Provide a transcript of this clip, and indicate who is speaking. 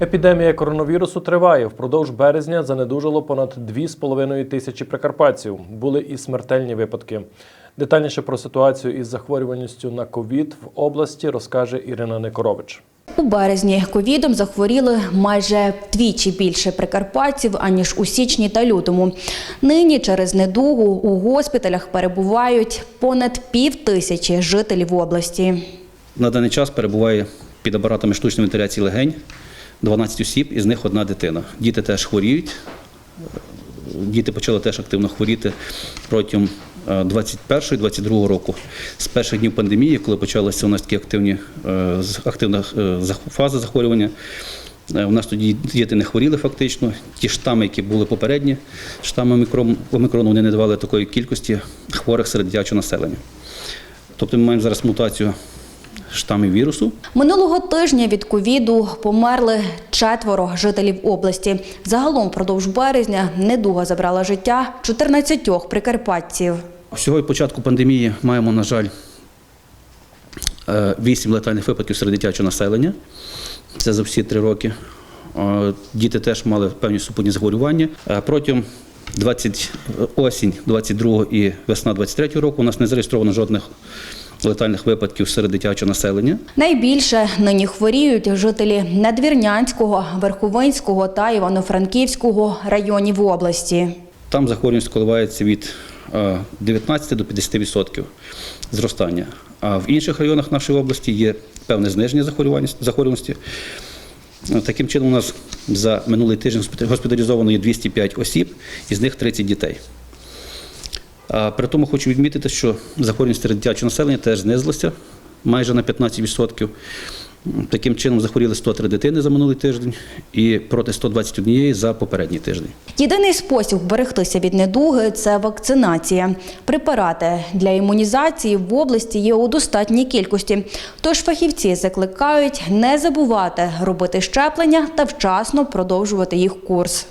Speaker 1: Епідемія коронавірусу триває. Впродовж березня занедужало понад 2,5 тисячі прикарпатців. Були і смертельні випадки. Детальніше про ситуацію із захворюваністю на ковід в області розкаже Ірина Некорович.
Speaker 2: У березні ковідом захворіли майже вдвічі більше прикарпатців, аніж у січні та лютому. Нині через недугу у госпіталях перебувають понад пів тисячі жителів області.
Speaker 3: На даний час перебуває під апаратами штучної вентиляції легень 12 осіб, із них одна дитина. Діти теж хворіють. Діти почали теж активно хворіти протягом 21-22 року. З перших днів пандемії, коли почалися у нас такі активні, е, активна е, фаза захворювання, е, у нас тоді діти не хворіли фактично. Ті штами, які були попередні, штами омікрон, омікрону, вони не давали такої кількості хворих серед дитячого населення. Тобто ми маємо зараз мутацію штамів вірусу.
Speaker 2: Минулого тижня від ковіду померли четверо жителів області. Загалом впродовж березня недуга забрала життя 14 прикарпатців.
Speaker 3: Всього початку пандемії маємо, на жаль, 8 летальних випадків серед дитячого населення. Це за всі три роки. Е, Діти теж мали певні супутні захворювання. Е, Протягом 20, осінь 22 і весна 23 року у нас не зареєстровано жодних летальних випадків серед дитячого населення.
Speaker 2: Найбільше нині хворіють жителі Надвірнянського, Верховинського та Івано-Франківського районів області.
Speaker 3: Там захворюваність коливається від е, 19 до 50% зростання. А в інших районах нашої області є певне зниження захворюваності. Е, Таким чином, у нас за минулий тиждень госпіталізовано є 205 осіб, із них 30 дітей. А при тому хочу відмітити, що захворюваність серед дитячого населення теж знизилася майже на 15%. Таким чином захворіли 103 дитини за минулий тиждень і проти 121 за попередній тиждень.
Speaker 2: Єдиний спосіб берегтися від недуги це вакцинація. Препарати для імунізації в області є у достатній кількості. Тож фахівці закликають не забувати робити щеплення та вчасно продовжувати їх курс.